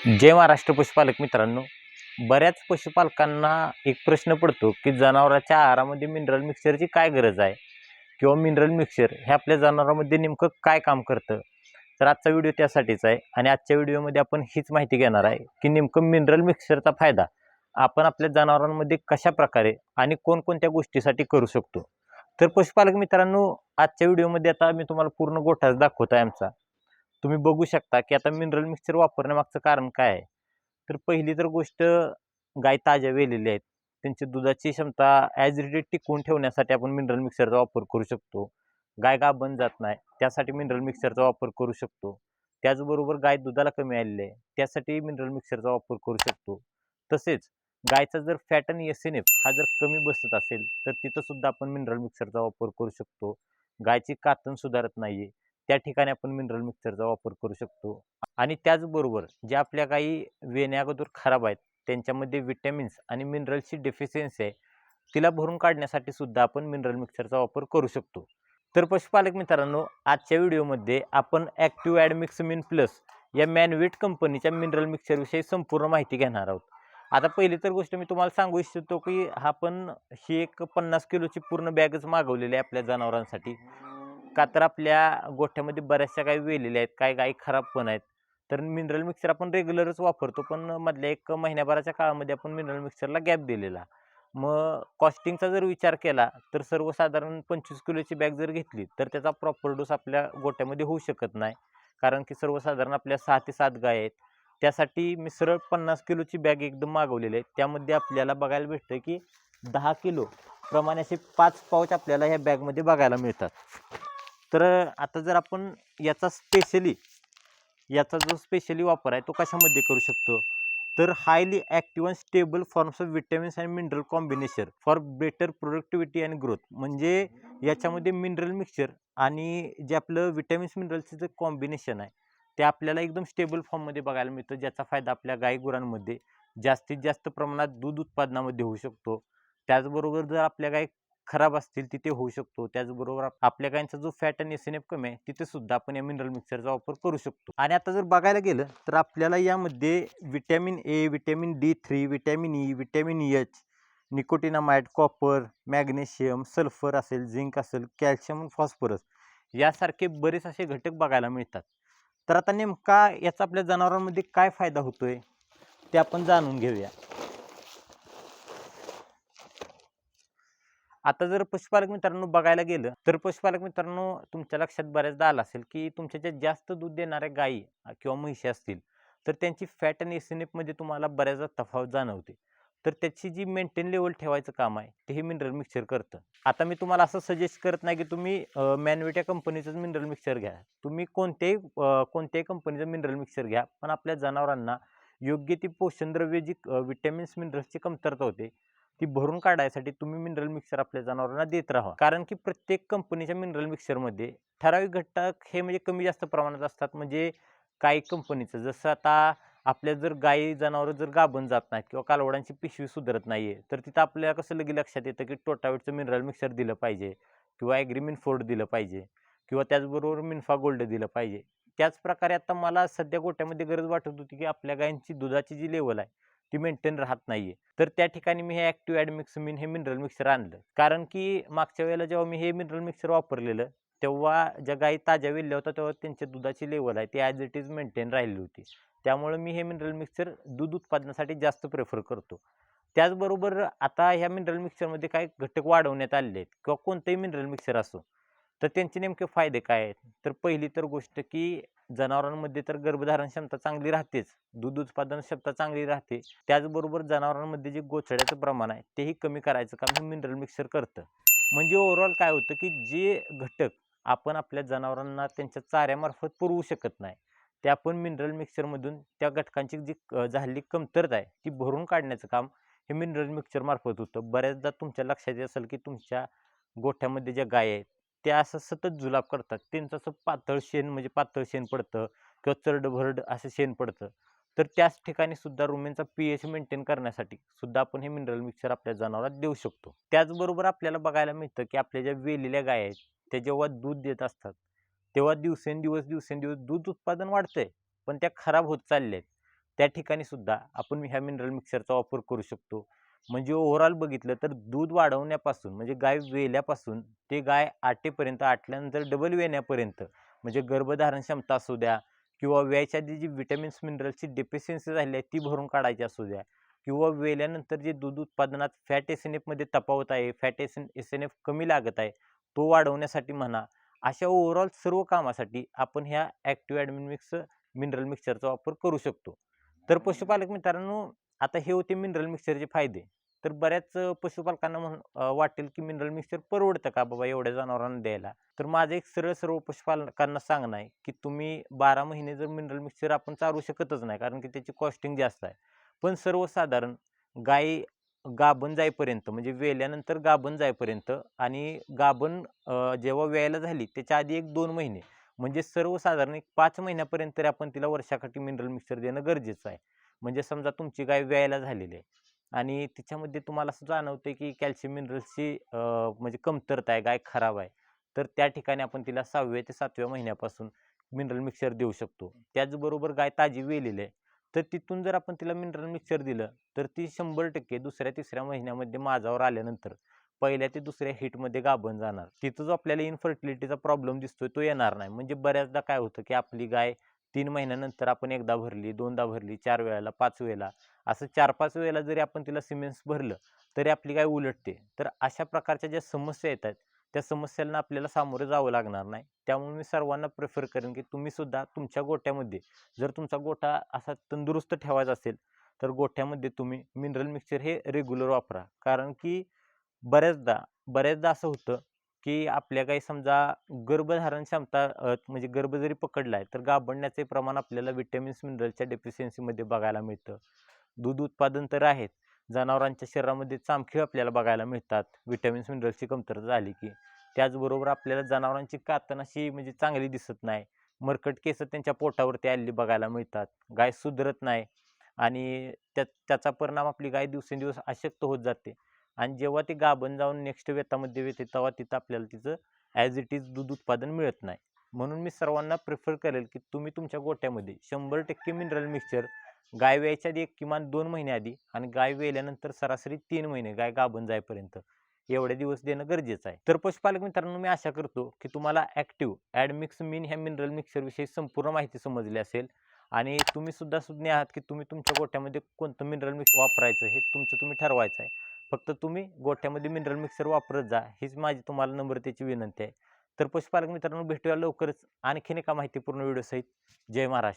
जय महाराष्ट्र पशुपालक मित्रांनो. बऱ्याच पशुपालकांना एक प्रश्न पडतो की जनावराच्या आहारामध्ये मिनरल मिक्सरची काय गरज आहे? किंवा मिनरल मिक्सर हे आपल्या जनावरांमध्ये नेमकं काय काम करतं? तर आजचा व्हिडिओ त्यासाठीच आहे. आणि आजच्या व्हिडिओमध्ये आपण हीच माहिती घेणार आहे की नेमकं मिनरल मिक्सरचा फायदा आपण आपल्या जनावरांमध्ये कशा प्रकारे आणि कोणकोणत्या गोष्टीसाठी करू शकतो? तर पशुपालक मित्रांनो आजच्या व्हिडिओमध्ये आता मी तुम्हाला पूर्ण गोठाच दाखवत आहे आमचा. तुम्ही बघू शकता की आता मिनरल मिक्सर वापरण्यामागचं कारण काय आहे? तर पहिली तर गोष्ट गाय ताज्या वेलेल्या आहेत. त्यांची दुधाची क्षमता ॲज रिटेड टिकवून ठेवण्यासाठी आपण मिनरल मिक्सरचा वापर करू शकतो. गाय गाभण जात नाही त्यासाठी मिनरल मिक्सरचा वापर करू शकतो. त्याचबरोबर गाय दुधाला कमी आलेली आहे त्यासाठी मिनरल मिक्सरचा वापर करू शकतो. तसेच गायचा जर फॅट आणि एस एन एफ हा जर कमी बसत असेल तर तिथंसुद्धा आपण मिनरल मिक्सरचा वापर करू शकतो. गायची कातण सुधारत नाही आहे त्या ठिकाणी आपण मिनरल मिक्सरचा वापर करू शकतो. आणि त्याचबरोबर जे आपल्या काही वेण्या अगोदर खराब आहेत त्यांच्यामध्ये विटॅमिन्स आणि मिनरलची डेफिशियन्सी आहे तिला भरून काढण्यासाठी सुद्धा आपण मिनरल मिक्सरचा वापर करू शकतो. तर पशुपालक मित्रांनो आजच्या व्हिडिओमध्ये आपण ॲक्टिव्ह ॲड मिक्समिन प्लस या मॅनवेट कंपनीच्या मिनरल मिक्सरविषयी संपूर्ण माहिती घेणार आहोत. आता पहिली तर गोष्ट मी तुम्हाला सांगू इच्छितो की हा पण ही एक पन्नास किलोची पूर्ण बॅगच मागवलेली आहे आपल्या जनावरांसाठी. का तर आपल्या गोठ्यामध्ये बऱ्याचशा काही वेलेल्या आहेत काही गायी खराब पण आहेत. तर मिनरल मिक्सर आपण रेग्युलरच वापरतो पण मधल्या एक महिन्याभराच्या काळामध्ये आपण मिनरल मिक्सरला गॅप दिलेला. मग कॉस्टिंगचा जर विचार केला तर सर्वसाधारण पंचवीस किलोची बॅग जर घेतली तर त्याचा प्रॉपर डोस आपल्या गोट्यामध्ये होऊ शकत नाही. कारण की सर्वसाधारण आपल्या सहा ते सात गाय आहेत. त्यासाठी मी सरळ पन्नास किलोची बॅग एकदम मागवलेली आहे. त्यामध्ये आपल्याला बघायला भेटतं की दहा किलो प्रमाणे असे पाच पाऊच आपल्याला ह्या बॅगमध्ये बघायला मिळतात. तर आता जर आपण याचा स्पेशली याचा जो स्पेशली वापर आहे तो कशामध्ये करू शकतो? तर highly active and stable forms of vitamins and mineral combination for better productivity and growth म्हणजे याच्यामध्ये मिनरल मिक्सचर आणि जे आपलं विटॅमिन्स मिनरलचं जे कॉम्बिनेशन आहे ते आपल्याला एकदम स्टेबल फॉर्ममध्ये बघायला मिळतं. ज्याचा फायदा आपल्या गाई गुरांमध्ये जास्तीत जास्त प्रमाणात दूध उत्पादनामध्ये होऊ शकतो. त्याचबरोबर जर आपल्या गाय खराब असतील तिथे होऊ शकतो. त्याचबरोबर आपल्या गायींचा जो फॅट आणि एस कमी आहे तिथे सुद्धा आपण या मिनरल मिक्सरचा वापर करू शकतो. आणि आता जर बघायला गेलं तर आपल्याला यामध्ये vitamin A vitamin D three vitamin E vitamin H nicotinamide copper magnesium sulphur असेल झिंक असेल कॅल्शियम फॉस्फरस यासारखे बरेच असे घटक बघायला मिळतात. तर आता नेमका याचा आपल्या जनावरांमध्ये काय फायदा होतोय ते आपण जाणून घेऊया. आता जर पशुपालक मित्रांनो बघायला गेलं तर पशुपालक मित्रांनो तुमच्या लक्षात बऱ्याचदा आलं असेल की तुमच्या ज्या जास्त दूध देणाऱ्या गायी किंवा म्हशी असतील तर त्यांची फॅट आणि एस एन तुम्हाला बऱ्याचदा तफावत जाणवते. तर त्याची जी मेंटेन लेवल ठेवायचं काम आहे ते हे मिनरल मिक्सर करतं. आता मी तुम्हाला असं सजेस्ट करत नाही की तुम्ही मॅनवेट या कंपनीचंच मिनरल मिक्सर घ्या. तुम्ही कोणत्याही कोणत्याही कंपनीचं मिनरल मिक्सर घ्या पण आपल्या जनावरांना योग्य ती पोषणद्रव्य जी विटॅमिन्स मिनरल्सची कमतरता होते ती भरून काढायसाठी तुम्ही मिनरल मिक्सर आपल्या जनावरांना देत राहा. कारण की प्रत्येक कंपनीच्या मिनरल मिक्सरमध्ये ठराविक घटक हे म्हणजे कमी जास्त प्रमाणात असतात. म्हणजे काही कंपनीचं जसं आता आपल्या जर गाई जनावरं जर गाभण जात नाहीत किंवा कालवडांची पिशवी सुधारत नाही आहे तर तिथं आपल्याला कसं लगे लक्षात येतं की टोटावेटचं मिनरल मिक्सर दिलं पाहिजे किंवा ॲग्रीमिन फोर्ड दिलं पाहिजे किंवा त्याचबरोबर मिन्फा गोल्ड दिलं पाहिजे. त्याच प्रकारे आता मला सध्या गोट्यामध्ये गरज वाटत होती की आपल्या गायींची दुधाची जी लेवल आहे ती मेंटेन राहत नाहीये. तर त्या ठिकाणी मी हे ॲक्टिव्ह ॲडमिक्समिन हे मिनरल मिक्सर आणलं. कारण की मागच्या वेळेला जेव्हा मी हे मिनरल मिक्सर वापरलेलं तेव्हा ज्या गायी ताज्या वेल्ल्या होत्या तेव्हा त्यांच्या दुधाची लेवल आहे ती ॲज इट इज मेंटेन राहिली होती. त्यामुळे मी हे मिनरल मिक्सर दूध उत्पादनासाठी जास्त प्रेफर करतो. त्याचबरोबर आता ह्या मिनरल मिक्सरमध्ये काय घटक वाढवण्यात आलेले आहेत. किंवा कोणतंही मिनरल मिक्सर असो तर त्यांचे नेमके फायदे काय आहेत? तर पहिली तर गोष्ट की जनावरांमध्ये तर गर्भधारण क्षमता चांगली राहतेच. दूध उत्पादन क्षमता चांगली राहते. त्याचबरोबर जनावरांमध्ये जे गोचड्याचं प्रमाण आहे तेही कमी करायचं काम हे मिनरल मिक्सर करतं. म्हणजे ओव्हरऑल काय होतं की जे घटक आपण आपल्या जनावरांना त्यांच्या चाऱ्यामार्फत पुरवू शकत नाही ते आपण मिनरल मिक्सरमधून त्या घटकांची जी क- झालेली कमतरता आहे ती भरून काढण्याचं काम हे मिनरल मिक्सरमार्फत होतं. बऱ्याचदा तुमच्या लक्षात असेल की तुमच्या गोठ्यामध्ये ज्या गाय आहेत ते असं सतत जुलाब करतात. त्यांचं असं पातळ शेण म्हणजे पातळ शेण पडतं किंवा चरड भरड असं शेण पडतं. तर त्याच ठिकाणी सुद्धा रुमेनचा पी एच मेंटेन करण्यासाठी सुद्धा आपण हे मिनरल मिक्सर आपल्या जनावरात देऊ शकतो. त्याचबरोबर आपल्याला बघायला मिळतं की आपल्या ज्या वेलेल्या गाय आहेत त्या जेव्हा दूध देत असतात तेव्हा दिवसेंदिवस दिवसेंदिवस दूध उत्पादन वाढतंय पण त्या खराब होत चालल्या आहेत त्या ठिकाणी सुद्धा आपण ह्या मिनरल मिक्सरचा वापर करू शकतो. म्हणजे ओव्हरऑल बघितलं तर दूध वाढवण्यापासून म्हणजे गाय वेल्यापासून ते गाय आटेपर्यंत आटल्यानंतर डबल वेण्यापर्यंत म्हणजे गर्भधारण क्षमता असू द्या किंवा व्यायच्या जी विटॅमिन्स मिनरलची डेफिशियन्सी झाली आहे ती भरून काढायची असू द्या किंवा वेल्यानंतर जे दूध उत्पादनात फॅट एस एन एफमध्ये तफावत आहे fat S N S N F कमी लागत आहे तो वाढवण्यासाठी म्हणा अशा ओव्हरऑल सर्व कामासाठी आपण ह्या ॲक्टिव्ह ॲडमिन मिक्स मिनरल मिक्सरचा वापर करू शकतो. तर पशुपालक मित्रांनो आता हे होते मिनरल मिक्सरचे फायदे. तर बऱ्याच पशुपालकांना म्हणून वाटेल की मिनरल मिक्सर परवडतं का बाबा एवढ्या जनावरांना द्यायला? तर माझं एक सरळ सर्व पशुपालकांना सांगणं आहे की तुम्ही बारा महिने जर मिनरल मिक्सर आपण चालू शकतच नाही कारण की त्याची कॉस्टिंग जास्त आहे. पण सर्वसाधारण गाय गाभण जाईपर्यंत म्हणजे वेल्यानंतर गाभण जाईपर्यंत आणि गाभण जेव्हा वेळेला झाली त्याच्या आधी एक दोन महिने म्हणजे सर्वसाधारण एक पाच महिन्यापर्यंत तरी आपण तिला वर्षाकाठी मिनरल मिक्सर देणं गरजेचं आहे. म्हणजे समजा तुमची गाय व्यायला झालेली आहे. आणि तिच्यामध्ये तुम्हाला असं जाणवते की कॅल्शियम मिनरल्सची म्हणजे कमतरता आहे गाय खराब आहे. तर त्या ठिकाणी आपण तिला सहाव्या ते सातव्या महिन्यापासून मिनरल मिक्सर देऊ शकतो. त्याचबरोबर गाय ताजी वेलेली आहे. तर तिथून जर आपण तिला मिनरल मिक्सर दिलं तर ती शंभर टक्के दुसऱ्या तिसऱ्या महिन्यामध्ये माझावर आल्यानंतर पहिल्या ते दुसऱ्या हिटमध्ये गाभण जाणार. तिथं जो आपल्याला इनफर्टिलिटीचा प्रॉब्लेम दिसतोय तो येणार नाही. म्हणजे बऱ्याचदा काय होतं की आपली गाय तीन महिन्यानंतर आपण एकदा भरली दोनदा भरली चार वेळेला पाच वेळेला. असं चार पाच वेळेला जरी आपण तिला सिमेंट्स भरलं तरी आपली काय उलटते. तर अशा प्रकारच्या ज्या समस्या येतात त्या समस्यांना आपल्याला सामोरं जावं लागणार नाही. त्यामुळे मी सर्वांना प्रेफर करेन की तुम्ही सुद्धा तुमच्या गोट्यामध्ये जर तुमचा गोठा असा तंदुरुस्त ठेवायचा असेल तर गोठ्यामध्ये तुम्ही मिनरल मिक्सचर हे रेग्युलर वापरा. कारण की बऱ्याचदा बऱ्याचदा असं होतं की आपल्या काही समजा गर्भधारण क्षमता म्हणजे गर्भ जरी पकडला आहे तर गाभण्याचे प्रमाण आपल्याला विटॅमिन्स मिनरलच्या डेफिशियन्सीमध्ये बघायला मिळतं. दूध उत्पादन तर आहेत जनावरांच्या शरीरामध्ये चामखीळ आपल्याला बघायला मिळतात. विटॅमिन्स मिनरलची कमतरता झाली की. त्याचबरोबर आपल्याला जनावरांची कातन अशी म्हणजे चांगली दिसत नाही. मरकट केस त्यांच्या पोटावरती आलेली बघायला मिळतात. गाय सुधरत नाही आणि त्या त्याचा परिणाम आपली गाय दिवसेंदिवस अशक्त होत जाते. आणि जेव्हा ती गाभण जाऊन नेक्स्ट वेतामध्ये येते तेव्हा तिथं आपल्याला तिचं ॲज इट इज दूध उत्पादन मिळत नाही. म्हणून मी सर्वांना प्रिफर करेल की तुम्ही तुमच्या गोट्यामध्ये शंभर टक्के मिनरल मिक्सचर गाय व्यायच्या आधी एक किमान दोन महिने आधी आणि गाय वेल्यानंतर सरासरी तीन महिने गाय गाभण जाईपर्यंत एवढे दिवस देणं गरजेचं आहे. तर पशुपालक मित्रांनो मी आशा करतो की तुम्हाला ॲक्टिव्ह ॲडमिक्स मिन ह्या मिनरल मिक्सरविषयी संपूर्ण माहिती समजली असेल आणि तुम्ही सुद्धा सुज्ञ आहात की तुम्ही तुमच्या गोट्यामध्ये कोणतं मिनरल मिक्स वापरायचं हे तुमचं तुम्ही ठरवायचं आहे. फक्त तुम्ही गोठ्यामध्ये मिनरल मिक्सर वापरत जा हीच माझी तुम्हाला नम्रतेची विनंती आहे. तर पशुपालक मित्रांनो भेटूया लवकरच. आणखीन एका माहितीपूर्ण व्हिडिओ सहित. जय महाराष्ट्र.